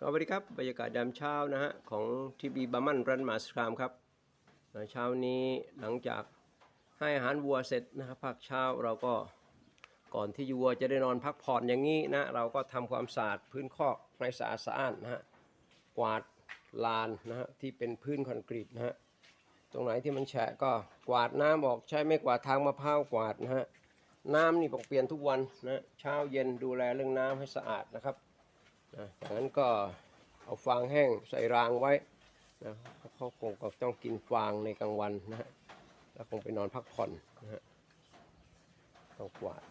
ก็สวัสดีครับบรรยากาศยามเช้านะฮะของทีบีบามันรันมาสครามครับเช้านี้หลังจากให้อาหารวัวเสร็จนะครับพักเช้าเราก็ก่อนที่วัวจะได้นอนพักผ่อนอย่างนี้นะเราก็ทำความสะอาดพื้นคอกให้สะอาดสะอ้านนะฮะกวาดลานนะฮะที่เป็นพื้นคอนกรีตนะฮะตรงไหนที่มันแฉะก็กวาดน้ำออกใช้ไม่กวาดทางมะพร้าวกวาดนะฮะน้ำนี่ต้องเปลี่ยนทุกวันนะเช้าเย็นดูแลเรื่องน้ำให้สะอาดนะครับ นะจากนั้นก็เอาฟางแห้งใส่รางไว้นะเขาคงก็ต้องกินฟางในกลางวันนะฮะแล้วคงไปนอนพักผ่อนนะฮะต้องกวาด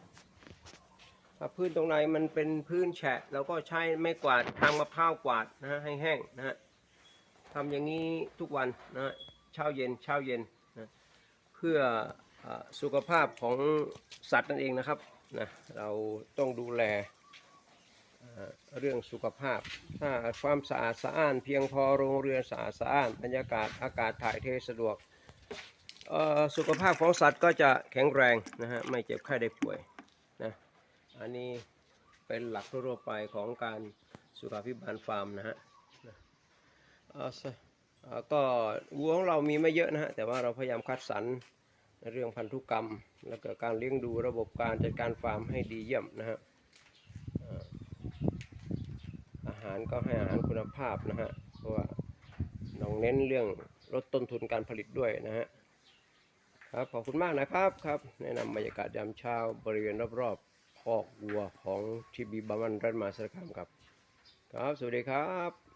ถ้าพื้นตรงไหนมันเป็นพื้นแฉะเราก็ใช้ไม่กวาดทางมะพร้าวกวาดนะฮะให้แห้งนะฮะทำอย่างนี้ทุกวันนะฮะเช้าเย็นเช้าเย็นนะเพื่ออสุขภาพของสัตว์นั่นเองนะครับนะเราต้องดูแล เรื่องสุขภาพถ้าความสะอาดสะอ้านเพียงพอโรงเรือนสะอาดสะอ้านบรรยากาศอากาศถ่ายเทสะดวกสุขภาพของสัตว์ก็จะแข็งแรงนะฮะไม่เจ็บไข้ได้ป่วยนะอันนี้เป็นหลักทั่วไปของการสุขาภิบาลฟาร์มนะฮะนะเอ่อสเอ่อก็วัวของเรามีไม่เยอะนะฮะแต่ว่าเราพยายามคัดสรรเรื่องพันธุกรรม แล้วก็การเลี้ยงดูระบบการจัดการฟาร์มให้ดีเยี่ยมนะฮะ อา หารก็ให้อาหารคุณภาพนะฮะเพราะว่าน้องเน้นเรื่องลดต้นทุนการผลิตด้วยนะฮะครับขอบคุณมากนะครับครับ แนะนำบรรยากาศยามเช้าบริเวณรอบๆคอกวัวของทีบีบามันรันมาสารคามครับ ครับ สวัสดีครับ